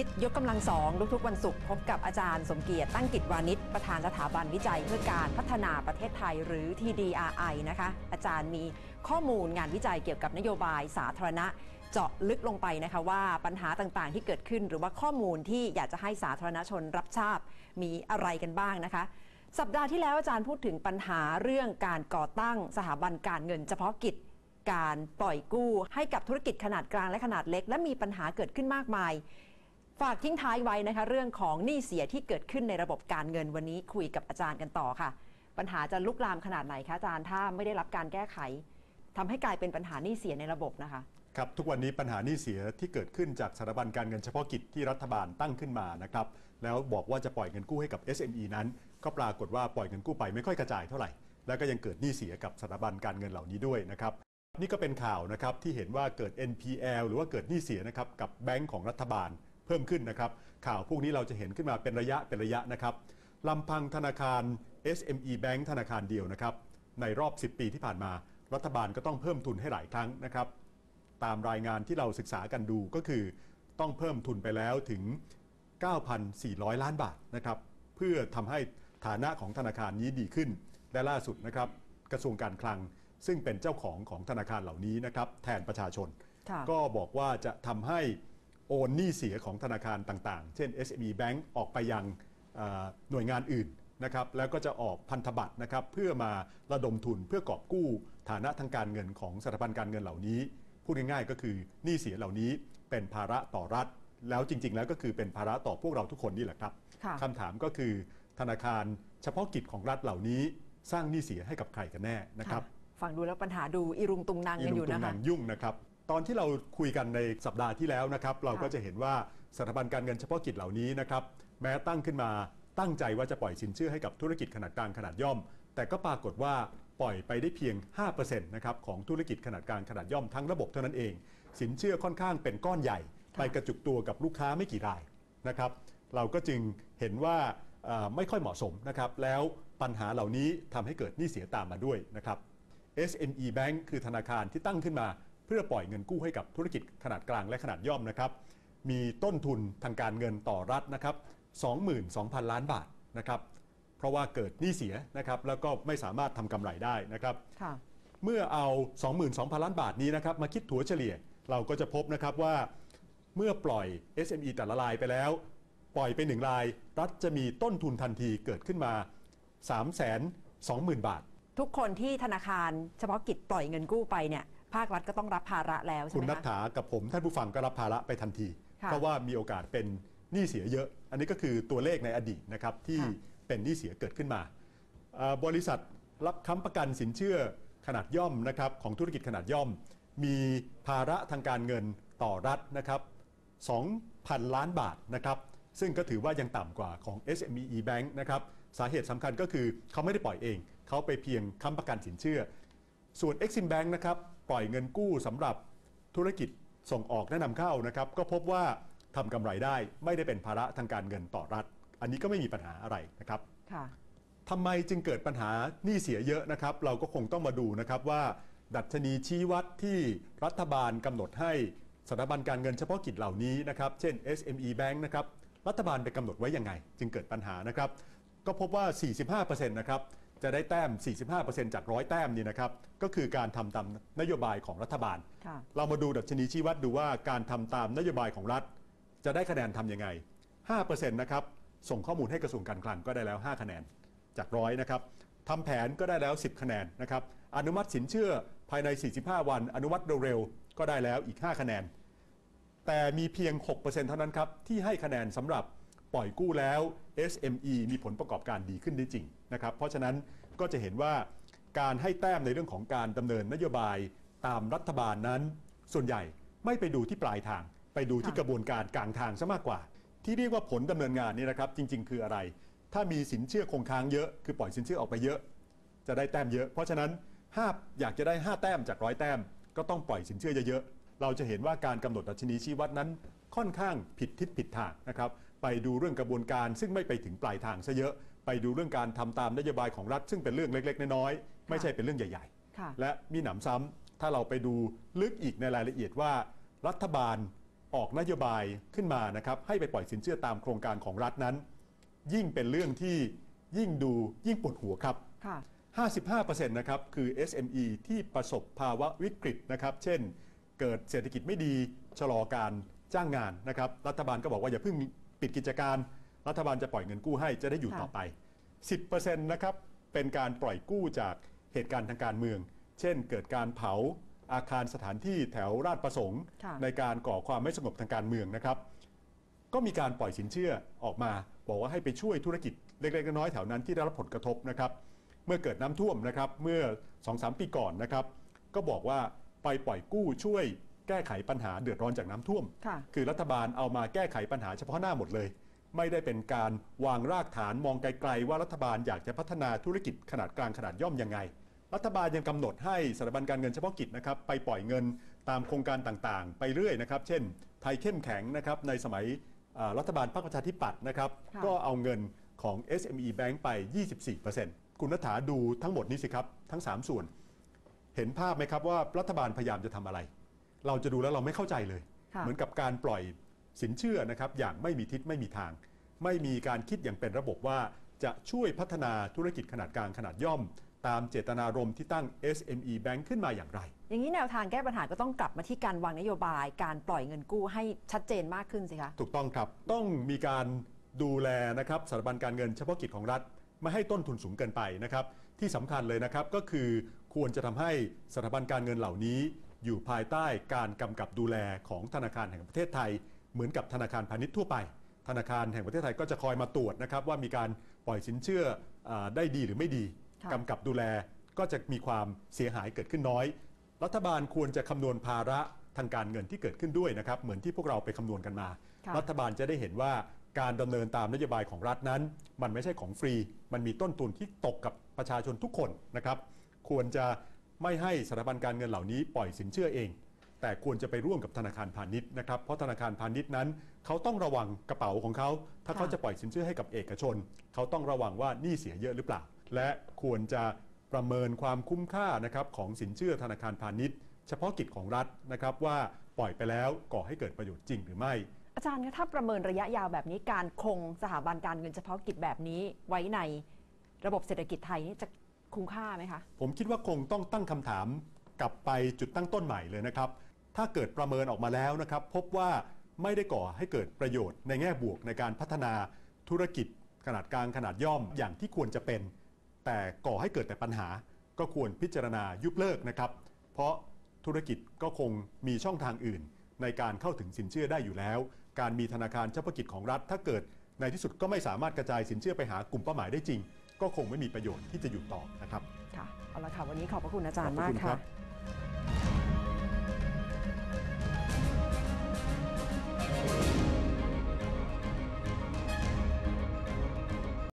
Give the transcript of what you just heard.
คิดยกกำลังสองทุกๆวันศุกร์พบกับอาจารย์สมเกียรติตั้งกิจวานิชประธานสถาบันวิจัยเพื่อการพัฒนาประเทศไทยหรือ TDRI นะคะ อาจารย์มีข้อมูลงานวิจัยเกี่ยวกับนโยบายสาธารณะ เจาะลึกลงไปนะคะว่าปัญหาต่างๆ ที่เกิดขึ้น หรือว่าข้อมูลที่อยากจะให้สาธารณชนรับทราบมีอะไรกันบ้างนะคะสัปดาห์ที่แล้วอาจารย์พูดถึงปัญหาเรื่องการก่อตั้งสถาบันการเงินเฉพาะกิจ การปล่อยกู้ให้กับธุรกิจขนาดกลางและขนาดเล็ก และมีปัญหาเกิดขึ้นมากมาย ฝากทิ้งท้ายไว้นะคะ เรื่องของหนี้เสียที่เกิดขึ้นในระบบการเงินวันนี้คุยกับอาจารย์กันต่อค่ะ ปัญหาจะลุกลามขนาดไหนคะอาจารย์ถ้าไม่ได้รับการแก้ไขทำให้กลายเป็นปัญหาหนี้เสียในระบบนะคะครับทุกวันนี้ปัญหาหนี้เสียที่เกิดขึ้นจากสถาบันการเงินเฉพาะกิจที่รัฐบาลตั้งขึ้นมานะครับแล้วบอกว่าจะปล่อยเงินกู้ให้กับ SME นั้น ก็ปรากฏว่าปล่อยเงินกู้ไปไม่ค่อยกระจายเท่าไหร่แล้วก็ยังเกิดหนี้เสียกับสถาบันการเงินเหล่านี้ด้วยนะครับนี่ก็เป็นข่าวนะครับที่เห็นว่าเกิด NPL หรือว่าเกิดหนี้เสียนะครับกับแบงก์ของรัฐบาล เพิ่มขึ้นนะครับ ข่าวพวกนี้เราจะเห็นขึ้นมาเป็นระยะเป็นระยะนะครับลำพังธนาคาร SME Bank ธนาคารเดียวนะครับ ในรอบ 10 ปีที่ผ่านมา รัฐบาลก็ต้องเพิ่มทุนให้หลายครั้งนะครับ ตามรายงานที่เราศึกษากันดูก็คือ ต้องเพิ่มทุนไปแล้วถึง 9,400 ล้านบาทนะครับ เพื่อทำให้ฐานะของธนาคารนี้ดีขึ้น และล่าสุดนะครับ กระทรวงการคลัง ซึ่งเป็นเจ้าของของธนาคารเหล่านี้นะครับ แทนประชาชนค่ะก็บอกว่าจะทำให้ โอนหนี้เสียของธนาคารต่างๆ เช่น SME Bank ออกไปยังเอ่อหน่วยงานอื่นนะครับแล้วก็จะออกพันธบัตรนะครับเพื่อมาระดมทุนเพื่อกอบกู้ฐานะทางการเงินของสถาบันการเงินเหล่านี้ พูดง่ายๆก็คือหนี้เสียเหล่านี้เป็นภาระต่อรัฐ แล้วจริง ๆ แล้วก็คือเป็นภาระต่อพวกเราทุกคนนี่แหละครับค่ะคำถามก็คือ ธนาคารเฉพาะกิจของรัฐเหล่านี้ สร้างหนี้เสียให้กับใครกันแน่นะครับค่ะฟังดูแล้วปัญหาดูอีรุงตุงนางกันอีอลุงยู่ตุนะงคะนางยุ่งนะครับ ตอนที่เราคุยกันในสัปดาห์ที่แล้วนะครับ เราก็ค่ะจะเห็นว่าสถาบันการเงินเฉพาะกิจเหล่านี้นะครับ แม้ตั้งขึ้นมาตั้งใจว่าจะปล่อยสินเชื่อให้กับธุรกิจขนาดกลางขนาดย่อม แต่ก็ปรากฏว่าปล่อยไปได้เพียง 5%นะครับของธุรกิจขนาดกลางขนาดย่อมทั้งระบบเท่านั้นเอง สินเชื่อค่อนข้างเป็นก้อนใหญ่ ไปกระจุกตัวกับลูกค้าไม่กี่รายนะครับ เราก็จึงเห็นว่าเอ่อไม่ค่อยเหมาะสมนะครับ แล้วปัญหาเหล่านี้ทำให้เกิดหนี้เสียตามมาด้วยนะครับ SME Bank คือธนาคารที่ตั้งขึ้นมา เพื่อปล่อยเงินกู้ให้กับธุรกิจขนาดกลางและขนาดย่อมนะครับ มีต้นทุนทางการเงินต่อรัฐนะครับ22,000 ล้านบาทนะครับ เพราะว่าเกิดหนี้เสียนะครับ แล้วก็ไม่สามารถทำกำไรได้นะครับค่ะเมื่อเอา 22,000 ล้านบาทนี้นะครับ มาคิดถัวเฉลี่ย เราก็จะพบนะครับว่าเมื่อปล่อย SME แต่ละรายไปแล้ว ปล่อยไปหนึ่งราย รัฐจะมีต้นทุนทันทีเกิดขึ้นมา 320,000 บาท ทุกคนที่ธนาคารเฉพาะกิจปล่อยเงินกู้ไปเนี่ย ภาครัฐก็ต้องรับภาระแล้วใช่คุไหณมนัทคะถากับผมท่านผู้ฟังก็รับภาระไปทันที ค่ะ เพราะว่ามีโอกาสเป็นหนี้เสียเยอะ อันนี้ก็คือตัวเลขในอดีตนะครับที่ค่ะเป็นหนี้เสียเกิดขึ้นมาเอ่อบริษัทรับค้ำประกันสินเชื่อขนาดย่อมนะครับของธุรกิจขนาดย่อม มีภาระทางการเงินต่อรัฐนะครับ 2,000 ล้านบาทนะครับ ซึ่งก็ถือว่ายังต่ำกว่าของ SME Bank นะครับ สาเหตุสำคัญก็คือเขาไม่ได้ปล่อยเอง เขาไปเพียงค้ำประกันสินเชื่อ ส่วน Exim Bank นะครับ ปล่อยเงินกู้สำหรับธุรกิจส่งออกและนำเข้านะครับ ก็พบว่าทำกำไรได้ไม่ได้เป็นภาระทางการเงินต่อรัฐ อันนี้ก็ไม่มีปัญหาอะไรนะครับค่ะทำไมจึงเกิดปัญหาหนี้เสียเยอะนะครับ เราก็คงต้องมาดูนะครับว่า ดัชนีชี้วัดที่รัฐบาลกำหนดให้สถาบันการเงินเฉพาะกิจเหล่านี้นะครับ เช่น SME Bank นะครับ รัฐบาลไปกำหนดไว้ยังไง จึงเกิดปัญหานะครับ ก็พบว่า 45%นะครับ จะได้แต้ม 45%จากร้อยแต้มนี่นะครับ ก็คือการทำตามนโยบายของรัฐบาลค่ะเรามาดูดัชนีชี้วัดดูว่าการทำตามนโยบายของรัฐ จะได้คะแนนทำยังไง 5%นะครับ ส่งข้อมูลให้กระทรวงการคลังก็ได้แล้ว 5 คะแนนจากร้อยนะครับทำแผนก็ได้แล้ว 10 คะแนนนะครับ อนุมัติสินเชื่อภายใน 45 วัน อนุมัติเร็วๆก็ได้แล้วอีก 5 คะแนน แต่มีเพียง 6%เท่านั้นครับที่ให้คะแนนสำหรับ ปล่อยกู้แล้ว SME มีผลประกอบการดีขึ้นได้จริงนะครับ เพราะฉะนั้นก็จะเห็นว่าการให้แต้มในเรื่องของการดำเนินนโยบายตามรัฐบาลนั้น ส่วนใหญ่ไม่ไปดูที่ปลายทาง ไปดูที่ค่ะกระบวนการกลางทางซะมากกว่า ที่เรียกว่าผลดำเนินงานนี่นะครับ จริง ๆ คืออะไร ถ้ามีสินเชื่อคงค้างเยอะคือปล่อยสินเชื่อออกไปเยอะ จะได้แต้มเยอะ เพราะฉะนั้นห้าอยากจะได้ 5 แต้มจากร้อยแต้ม ก็ต้องปล่อยสินเชื่อเยอะๆเราจะเห็นว่าการกำหนดดัชนีชี้วัดนั้นค่อนข้างผิดทิศผิดทางนะครับ ไปดูเรื่องกระบวนการ ซึ่งไม่ไปถึงปลายทางซะเยอะ ไปดูเรื่องการทำตามนโยบายของรัฐ ซึ่งเป็นเรื่องเล็ก ๆ น้อยๆไม่ใช่เป็นเรื่องใหญ่ๆค่ะและมีหนำซ้ำถ้าเราไปดูลึกอีกในรายละเอียดว่า รัฐบาลออกนโยบายขึ้นมานะครับให้ไปปล่อยสินเชื่อตามโครงการของรัฐนั้น ยิ่งเป็นเรื่องที่ยิ่งดูยิ่งปวดหัวครับค่ะ55%นะครับคือ SME ที่ประสบภาวะวิกฤตนะครับ เช่น เกิดเศรษฐกิจไม่ดีชะลอการจ้างงานนะครับ รัฐบาลก็บอกว่าอย่าเพิ่ง ปิดกิจการรัฐบาลจะปล่อยเงินกู้ให้จะได้อยู่ค่ะต่อไป 10%นะครับเป็นการปล่อยกู้จากเหตุการณ์ทางการเมือง เช่น เกิดการเผาอาคารสถานที่แถวราชประสงค์ค่ะในการก่อความไม่สงบทางการเมืองนะครับ ก็มีการปล่อยสินเชื่อออกมา บอกว่าให้ไปช่วยธุรกิจเล็กๆน้อยๆแถวนั้นที่ได้รับผลกระทบนะครับ เมื่อเกิดน้ำท่วมนะครับเมื่อ 2-3 ปีก่อนนะครับ ก็บอกว่าไปปล่อยกู้ช่วย แก้ไขปัญหาเดือดร้อนจากน้ำท่วมค่ะคือรัฐบาลเอามาแก้ไขปัญหาเฉพาะหน้าหมดเลย ไม่ได้เป็นการวางรากฐานมองไกลๆ ว่ารัฐบาลอยากจะพัฒนาธุรกิจขนาดกลางขนาดย่อมยังไง รัฐบาลยังกำหนดให้สถาบันการเงินเฉพาะกิจนะครับไปปล่อยเงินตามโครงการต่างๆ ไปเรื่อยนะครับ เช่น ไทยเข้มแข็งนะครับในสมัยอ่ารัฐบาลพรรคประชาธิปัตย์นะครับค่ะก็เอาเงินของ SME Bank ไป 24%คุณนัฐาดูทั้งหมดนี้สิครับทั้ง 3 ส่วน เห็นภาพไหมครับว่ารัฐบาลพยายามจะทำอะไร เราจะดูแล้วเราไม่เข้าใจเลยค่ะเหมือนกับการปล่อยสินเชื่อนะครับอย่างไม่มีทิศไม่มีทาง ไม่มีการคิดอย่างเป็นระบบว่าจะช่วยพัฒนาธุรกิจขนาดกลางขนาดย่อม ตามเจตนารมณ์ที่ตั้ง SME Bank ขึ้นมาอย่างไร อย่างนี้แนวทางแก้ปัญหาก็ต้องกลับมาที่การวางนโยบาย การปล่อยเงินกู้ให้ชัดเจนมากขึ้นสิคะถูกต้องครับต้องมีการดูแลนะครับสถาบันการเงินเฉพาะกิจของรัฐไม่ให้ต้นทุนสูงเกินไปนะครับ ที่สำคัญเลยนะครับก็คือควรจะทำให้สถาบันการเงินเหล่านี้ อยู่ภายใต้การกำกับดูแลของธนาคารแห่งประเทศไทย เหมือนกับธนาคารพาณิชย์ทั่วไป ธนาคารแห่งประเทศไทยก็จะคอยมาตรวจนะครับว่ามีการปล่อยสินเชื่ออาได้ดีหรือไม่ดีค่ะกำกับดูแลก็จะมีความเสียหายเกิดขึ้นน้อย รัฐบาลควรจะคำนวณภาระทางการเงินที่เกิดขึ้นด้วยนะครับ เหมือนที่พวกเราไปคำนวณกันมาค่ะรัฐบาลจะได้เห็นว่าการดำเนินตามนโยบายของรัฐนั้น มันไม่ใช่ของฟรี มันมีต้นทุนที่ตกกับประชาชนทุกคนนะครับ ควรจะ ไม่ให้สถาบันการเงินเหล่านี้ปล่อยสินเชื่อเอง แต่ควรจะไปร่วมกับธนาคารพาณิชย์นะครับเพราะธนาคารพาณิชย์นั้นเขาต้องระวังกระเป๋าของเขา ถ้าเขาจะปล่อยสินเชื่อให้กับเอกชน เขาต้องระวังว่าหนี้เสียเยอะหรือเปล่า และควรจะประเมินความคุ้มค่านะครับของสินเชื่อธนาคารพาณิชย์ เฉพาะกิจของรัฐนะครับว่าปล่อยไปแล้วก่อให้เกิดประโยชน์จริงหรือไม่ อาจารย์คะถ้าประเมินระยะยาวแบบนี้การคงสถาบันการเงินเฉพาะกิจแบบนี้ไว้ในระบบเศรษฐกิจไทยนี่จะ คุ้มค่าไหมคะ ผมคิดว่าคงต้องตั้งคำถามกลับไปจุดตั้งต้นใหม่เลยนะครับ ถ้าเกิดประเมินออกมาแล้วนะครับ พบว่าไม่ได้ก่อให้เกิดประโยชน์ในแง่บวกในการพัฒนาธุรกิจ ขนาดกลางขนาดย่อมอย่างที่ควรจะเป็น แต่ก่อให้เกิดแต่ปัญหา ก็ควรพิจารณายุบเลิกนะครับ เพราะธุรกิจก็คงมีช่องทางอื่น ในการเข้าถึงสินเชื่อได้อยู่แล้ว การมีธนาคารเฉพาะกิจของรัฐ ถ้าเกิดในที่สุดก็ไม่สามารถกระจายสินเชื่อไปหากลุ่มเป้าหมายได้จริง ก็คงไม่มีประโยชน์ที่จะอยู่ต่อนะครับค่ะเอาละค่ะวันนี้ขอบพระคุณอาจารย์ขอบพระมากคุณครัค่ะบ